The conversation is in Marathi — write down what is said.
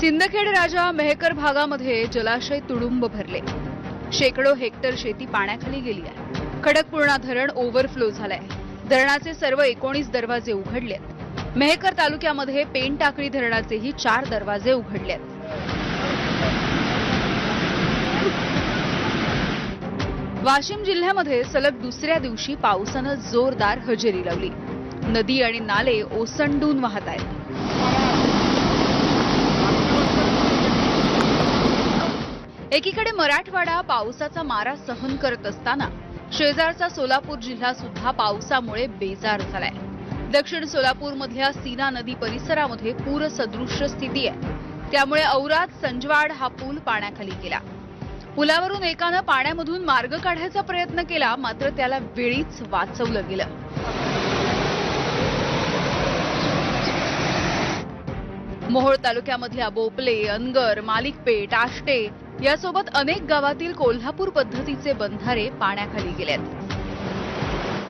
सिंदखेड राजा मेहकर भागामध्ये जलाशय तुडुंब भरले. शेकडो हेक्टर शेती पाण्याखाली गेली आहे. खडकपूर्णा धरण ओव्हरफ्लो झालंय. धरणाचे सर्व एकोणीस दरवाजे उघडलेत. मेहकर तालुक्यामध्ये पेन टाकळी धरणाचेही चार दरवाजे उघडलेत. वाशिम जिल्ह्यामध्ये सलग दुसऱ्या दिवशी पावसानं जोरदार हजेरी लावली. नदी आणि नाले ओसंडून वाहत आहेत. एकीकडे मराठवाडा पावसाचा मारा सहन करत असताना शेजारचा सोलापूर जिल्हा सुद्धा पावसामुळे बेजार झालाय. दक्षिण सोलापूरमधल्या सीना नदी परिसरामध्ये पूरसदृश्य स्थिती आहे. त्यामुळे औराद संजवाड हा पूल पाण्याखाली गेला. पुलावरून एकानं पाण्यामधून मार्ग काढायचा प्रयत्न केला मात्र त्याला वेळीच वाचवलं गेलं. मोहोळ तालुक्यामधल्या बोपले अनगर मालिकपेठ आष्टे यासोबत अनेक गावातील कोल्हापूर पद्धतीचे बंधारे पाण्याखाली गेलेत.